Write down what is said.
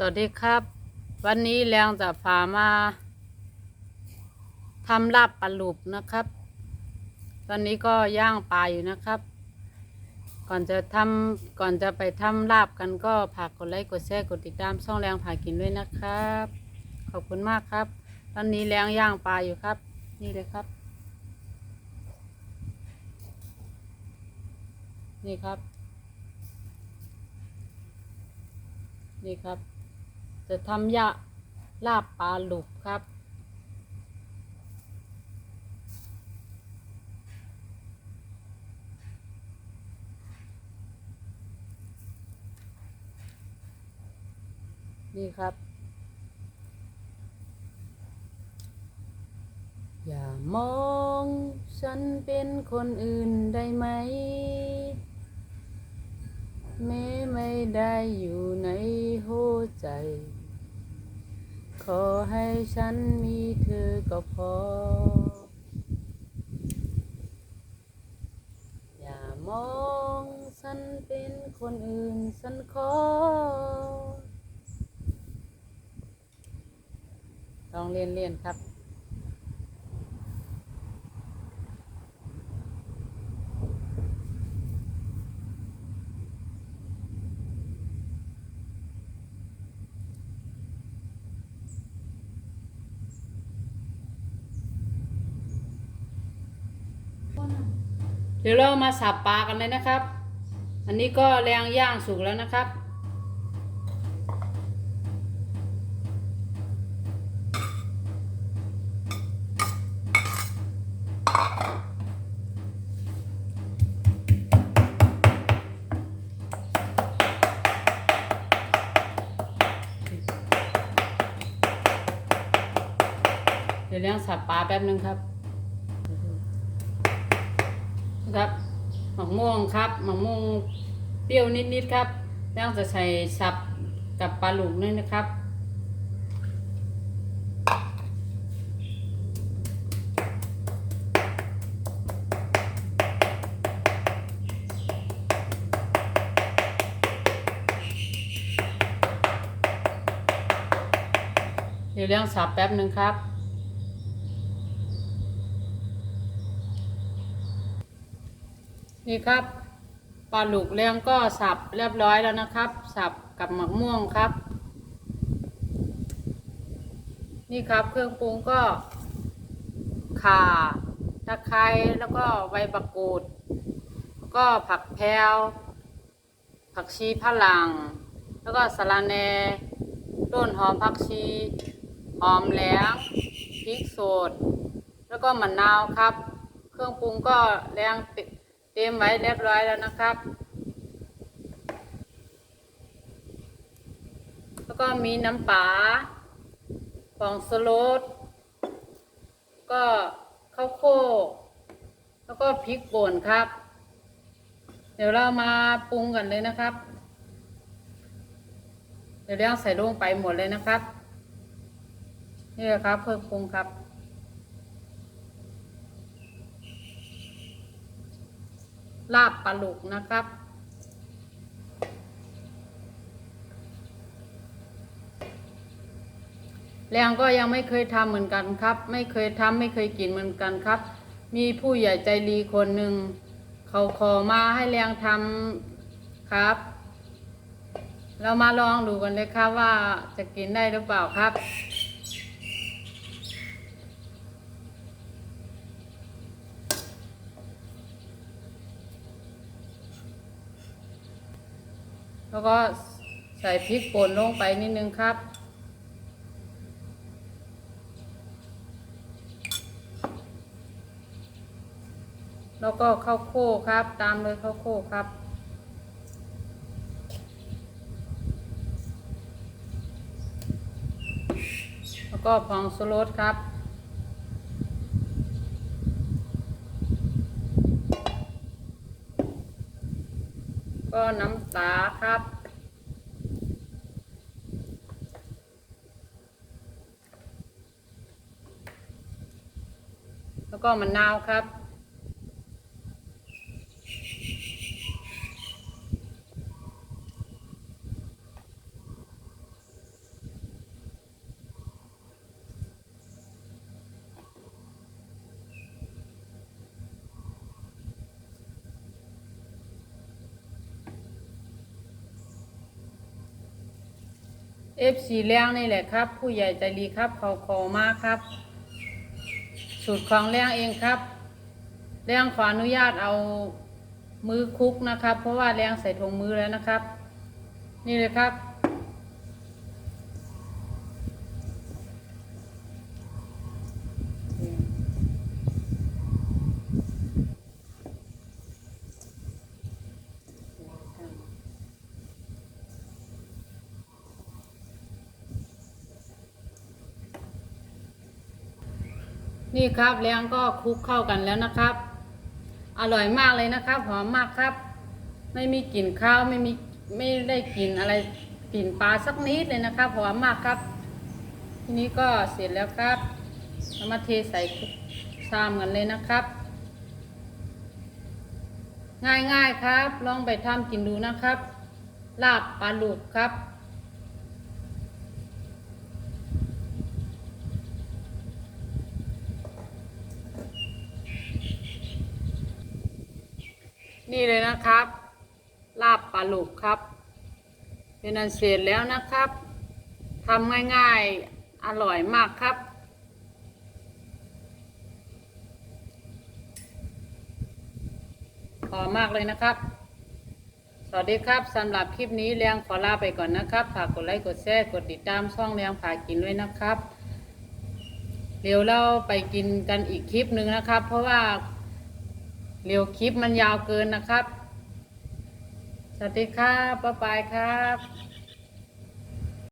สวัสดีครับ วันนี้แรงจะพามาทำลาบปลาหลุบนะครับ ตอนนี้ก็ย่างปลาอยู่นะครับ ก่อนจะทำก่อนจะไปทำลาบกันก็ฝากกดไลค์กดแชร์กดติดตามช่องแรงผากินด้วยนะครับ ขอบคุณมากครับ ตอนนี้แรงย่างปลาอยู่ครับ นี่เลยครับ นี่ครับ นี่ครับ จะทำยาลาบปลาหลุบครับ นี่ครับ อย่ามองฉันเป็นคนอื่นได้ไหมแม้ไม่ได้อยู่ในหัวใจ ขอให้ฉันมีเธอก็พอ อย่ามองฉันเป็นคนอื่นฉันขอ ต้องเรียนเรียนครับ ดี๋ยวเรามาสับปลากันเลยนะครับ อันนี้ก็แรงย่างสุกแล้วนะครับ เดี๋ยวเลี้ยงสับปลาแป๊บนึงครับ ครับหมักม่วงครับหมักม่วงเปรี้ยวนิดๆครับแล้วจะใส่สับกับปลาหลุกนี่นะครับเดี๋ยวเลี้ยงสับแป๊บหนึ่งครับ นี่ครับปลาหลุกเลี้ยงก็สับเรียบร้อยแล้วนะครับ สับกับหมักม่วงครับ นี่ครับเครื่องปรุงก็ข่าตะไคร้แล้วก็ใบบักกูดแล้วก็ผักแพรวผักชีพะลัง แล้วก็สะระแหน่ต้นหอมผักชี หอมแหลงพริกสดแล้วก็มะนาวครับ เครื่องปรุงก็แรง ติเตรียมไว้เรียบร้อยแล้วนะครับ แล้วก็มีน้ำปลาฟองสโลดก็ข้าวโพดแล้วก็พริกป่นครับ เดี๋ยวเรามาปรุงกันเลยนะครับ เดี๋ยวเรื่องใส่ลงไปหมดเลยนะครับ นี่ครับเพิ่มปรุงครับ ลาบปลาหลุกนะครับ แรงก็ยังไม่เคยทำเหมือนกันครับ ไม่เคยทำไม่เคยกินเหมือนกันครับ มีผู้ใหญ่ใจดีคนหนึ่งเขาขอมาให้แรงทำครับ เรามาลองดูกันเลยครับว่าจะกินได้หรือเปล่าครับ แล้วก็ใส่พริกป่นลงไปนิดนึงครับ แล้วก็ข้าวโพดครับ ตามเลยข้าวโพดครับแล้วก็ผงชูรสครับ ก็น้ำตาครับ แล้วก็มะนาวครับ แเอฟซีแรงนี่แหละครับ ผู้ใหญ่ใจดีครับเขาขอมากครับ สูตรของแรงเองครับแรงขออนุญาตเอามือคุกนะครับ เพราะว่าแรงใส่ถุงมือแล้วนะครับ นี่เลยครับ นี่ครับแรงก็คลุกเข้ากันแล้วนะครับ อร่อยมากเลยนะครับ หอมมากครับ ไม่มีกลิ่นข้าวไม่มีไม่ได้กลิ่นอะไรกลิ่นปลาสักนิดเลยนะครับหอมมากครับ ทีนี้ก็เสร็จแล้วครับเอามาเทใส่ชามกันเลยนะครับ ง่ายๆครับ ลองไปทำกินดูนะครับ ลาบปลาลูกครับ นี่เลยนะครับ ลาบปลาลูกครับ เป็นอันเสร็จแล้วนะครับทำง่ายๆ อร่อยมากครับขอมากเลยนะครับ สวัสดีครับสำหรับคลิปนี้เลี้ยงขอลาไปก่อนนะครับ ฝากกดไลค์ กดแชร์ กดติดตามช่องเลี้ยงผากินด้วยนะครับ เดี๋ยวเราไปกินกันอีกคลิปหนึ่งนะครับ เพราะว่า เร็วคลิปมันยาวเกินนะครับ สวัสดีครับบ๊ายบายครับ